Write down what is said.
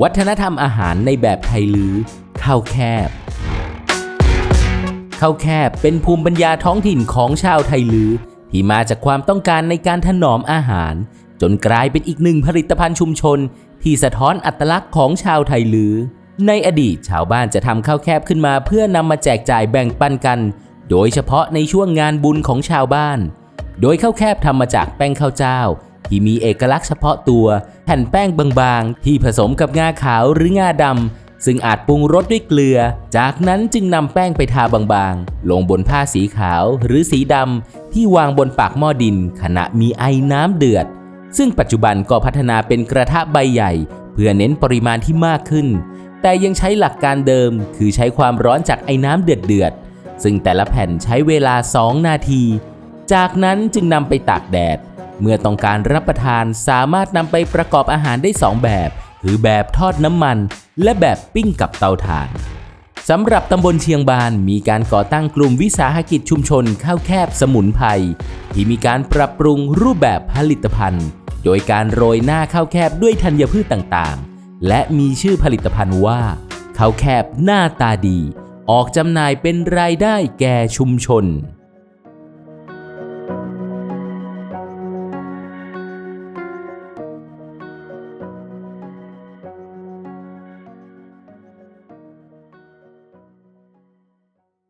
วัฒนธรรมอาหารในแบบไทยลือข้าวแคบข้าวแคบเป็นภูมิปัญญาท้องถิ่นของชาวไทยลือ ที่มาจากความต้องการในการถนอมอาหาร จนกลายเป็นอีกหนึ่งผลิตภัณฑ์ชุมชน ที่สะท้อนอัตลักษณ์ของชาวไทยลือ ในอดีตชาวบ้านจะทำข้าวแคบขึ้นมา เพื่อนำมาแจกจ่ายแบ่งปันกัน โดยเฉพาะในช่วงงานบุญของชาวบ้าน โดยข้าวแคบทำมาจากแป้งข้าวเจ้า ที่มีเอกลักษณ์เฉพาะตัว แผ่นแป้งบางๆ ที่ผสมกับงาขาวหรืองาดำ ซึ่งอาจปรุงรสด้วยเกลือ จากนั้นจึงนำแป้งไปทาบางๆ ลงบนผ้าสีขาวหรือสีดำที่วางบนปากหม้อดิน ขณะมีไอน้ำเดือด ซึ่งปัจจุบันก็พัฒนาเป็นกระทะใบใหญ่ เพื่อเน้นปริมาณที่มากขึ้น แต่ยังใช้หลักการเดิม คือใช้ความร้อนจากไอ้น้ำเดือดๆซึ่งแต่ละแผ่นใช้เวลา 2 นาที จากนั้นจึงนำไปตากแดด เมื่อต้องการรับประทานสามารถนำไปประกอบอาหารได้ 2 แบบ คือแบบทอดน้ำมัน และแบบปิ้งกับเตาถ่านสำหรับตำบลเชียงบานมีการก่อตั้งกลุ่มวิสาหกิจชุมชนข้าวแคบสมุนไพรที่มีการปรับปรุงรูปแบบผลิตภัณฑ์ โดยการโรยหน้าข้าวแคบด้วยธัญพืชต่างๆ และมีชื่อผลิตภัณฑ์ว่าข้าวแคบหน้าตาดี ออกจำหน่ายเป็นรายได้แก่ชุมชน